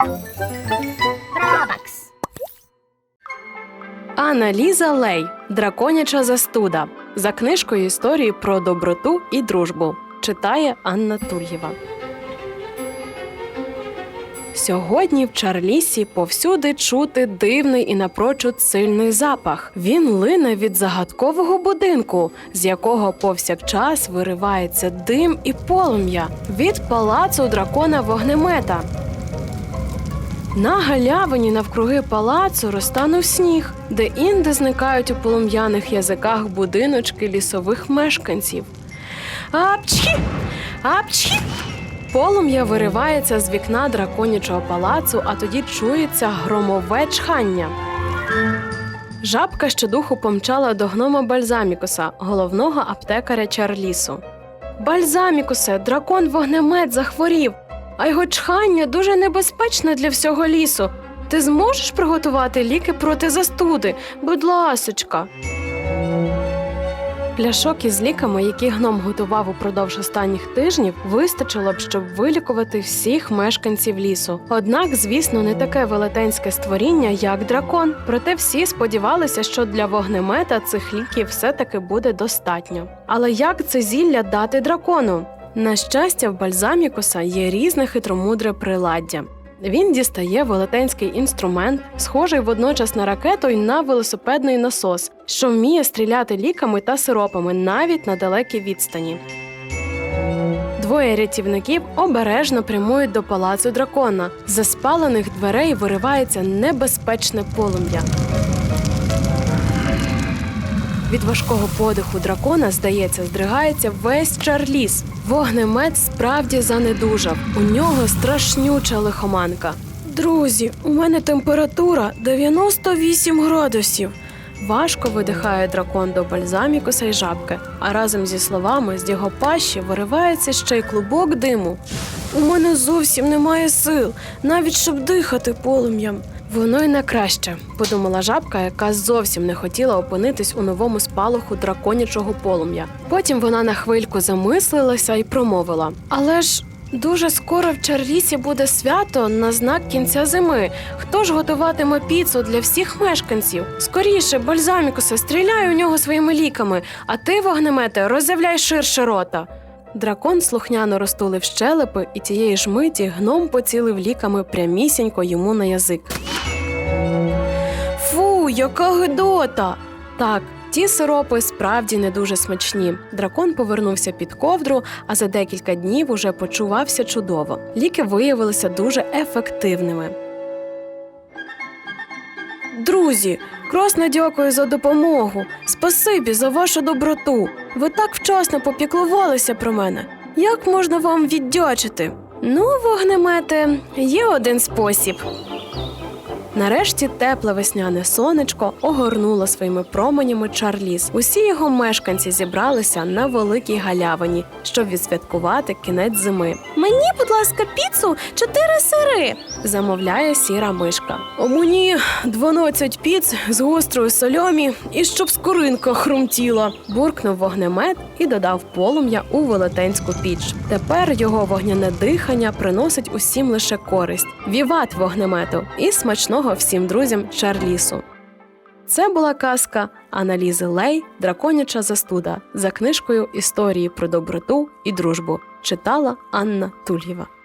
Робакс. Анна Ліза Лей Драконяча застуда за книжкою історії про доброту і дружбу. Читає Анна Тульєва. Сьогодні в Чарлісі повсюди чути дивний і напрочуд сильний запах. Він лине від загадкового будинку, з якого повсякчас виривається дим і полум'я від палацу дракона вогнемета. На галявині навкруги палацу розтанув сніг, де інде зникають у полум'яних язиках будиночки лісових мешканців. Апчхі! Апчхі! Полум'я виривається з вікна драконячого палацу, а тоді чується громове чхання. Жабка щодуху помчала до гнома Бальзамікуса, головного аптекаря Чарлісу. Бальзамікусе, дракон вогнемет захворів, а його чхання дуже небезпечне для всього лісу. Ти зможеш приготувати ліки проти застуди? Будь ласочка. Пляшок із ліками, які гном готував упродовж останніх тижнів, вистачило б, щоб вилікувати всіх мешканців лісу. Однак, звісно, не таке велетенське створіння, як дракон. Проте всі сподівалися, що для вогнемета цих ліків все-таки буде достатньо. Але як це зілля дати дракону? На щастя, в бальзамікуса є різне хитромудре приладдя. Він дістає велетенський інструмент, схожий водночас на ракету й на велосипедний насос, що вміє стріляти ліками та сиропами навіть на далекій відстані. Двоє рятівників обережно прямують до палацу дракона. З спалених дверей виривається небезпечне полум'я. Від важкого подиху дракона, здається, здригається весь чарліс. Вогнемет справді занедужав. У нього страшнюча лихоманка. Друзі, у мене температура 98 градусів. Важко видихає дракон до бальзамікуса й жабки, а разом зі словами з його пащі виривається ще й клубок диму. У мене зовсім немає сил, навіть щоб дихати полум'ям. Воно й на краще, подумала жабка, яка зовсім не хотіла опинитись у новому спалаху драконячого полум'я. Потім вона на хвильку замислилася і промовила: Але ж дуже скоро в Чарлісі буде свято на знак кінця зими. Хто ж готуватиме піцу для всіх мешканців? Скоріше, бальзамікусе, стріляй у нього своїми ліками, а ти, вогнемете, роззявляй ширше рота. Дракон слухняно розтулив щелепи, і тієї ж миті гном поцілив ліками прямісінько йому на язик. Яка гидота! Так, ті сиропи справді не дуже смачні. Дракон повернувся під ковдру, а за декілька днів уже почувався чудово. Ліки виявилися дуже ефективними. Друзі, красно дякую за допомогу. Спасибі за вашу доброту. Ви так вчасно попіклувалися про мене. Як можна вам віддячити? Ну, вогнемете, є один спосіб. Нарешті тепле весняне сонечко огорнуло своїми променями Чарліс. Усі його мешканці зібралися на великій галявині, щоб відсвяткувати кінець зими. Мені, будь ласка, піцу чотири сири, замовляє сіра мишка. У мені 12 піц з гострою сольомі і щоб скоринка хрумтіла. Буркнув вогнемет і додав полум'я у велетенську піч. Тепер його вогняне дихання приносить усім лише користь. Віват вогнемету і смачного всім друзям Чарлісу. Це була казка Аналізи Лей Драконяча застуда за книжкою Історії про доброту і дружбу. Читала Анна Тульєва.